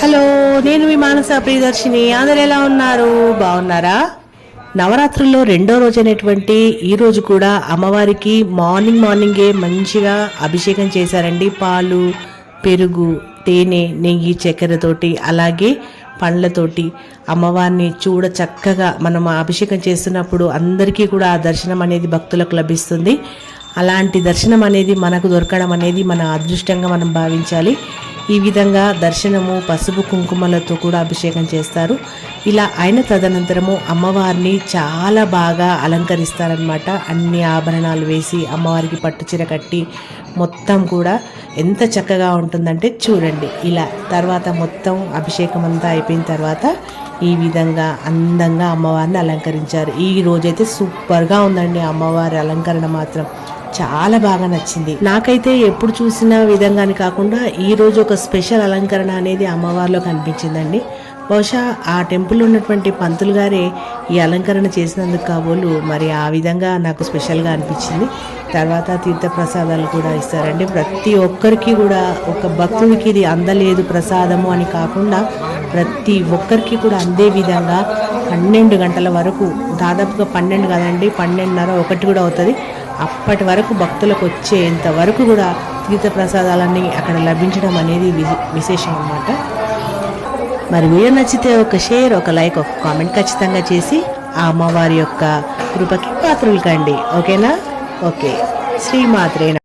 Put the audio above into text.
Hello నేను మీ మానస ప్రియదర్శిని. అందరు ఎలా ఉన్నారు? బాగున్నారా? నవరాత్రుల్లో రెండో రోజు ఈ రోజు కూడా అమ్మవారికి మార్నింగ్ మార్నింగే మంచిగా అభిషేకం చేశారండి. పాలు పెరుగు తేనె నెయ్యి చక్కెరతోటి అలాగే పండ్లతోటి అమ్మవారిని చూడ చక్కగా మనం అభిషేకం చేస్తున్నప్పుడు అందరికీ కూడా ఆ దర్శనం అనేది భక్తులకు లభిస్తుంది. అలాంటి దర్శనం అనేది మనకు దొరకడం అనేది మన అదృష్టంగా మనం భావించాలి. ఈ విధంగా దర్శనము పసుపు కుంకుమలతో కూడా అభిషేకం చేస్తారు. ఇలా అయిన తదనంతరము అమ్మవారిని చాలా బాగా అలంకరిస్తారనమాట అన్ని ఆభరణాలు వేసి అమ్మవారికి పట్టుచీర కట్టి మొత్తం కూడా ఎంత చక్కగా ఉంటుందంటే చూడండి. ఇలా తర్వాత మొత్తం అభిషేకం అంతా అయిపోయిన తర్వాత ఈ విధంగా అందంగా అమ్మవారిని అలంకరించారు. ఈ రోజైతే సూపర్గా ఉందండి అమ్మవారి అలంకరణ మాత్రం. చాలా బాగా నచ్చింది. నాకైతే ఎప్పుడు చూసిన విధంగాని కాకుండా ఈ రోజు ఒక స్పెషల్ అలంకరణ అనేది అమ్మవారిలో కనిపించిందండి. బహుశా ఆ టెంపుల్ ఉన్నటువంటి పంతులు గారే ఈ అలంకరణ చేసినందుకు కాబోలు మరి ఆ విధంగా నాకు స్పెషల్గా అనిపించింది. తర్వాత తీర్థ ప్రసాదాలు కూడా ఇస్తారండి. ప్రతి ఒక్కరికి కూడా ఒక భక్తుడికి ఇది అందలేదు ప్రసాదము అని కాకుండా ప్రతి ఒక్కరికి కూడా అందే విధంగా పన్నెండు గంటల వరకు దాదాపుగా పన్నెండు కదండి పన్నెండున్నర ఒకటి కూడా అవుతుంది. అప్పటి వరకు భక్తులకు వచ్చేంత వరకు కూడా తీర్థ ప్రసాదాలన్నీ అక్కడ లభించడం అనేది విశేషం అన్నమాట. మరి వీడియో నచ్చితే ఒక షేర్ ఒక లైక్ ఒక కామెంట్ ఖచ్చితంగా చేసి ఆ అమ్మవారి యొక్క కృపకి పాత్రలు కండి. ఓకేనా? ఓకే. శ్రీమాత్రేన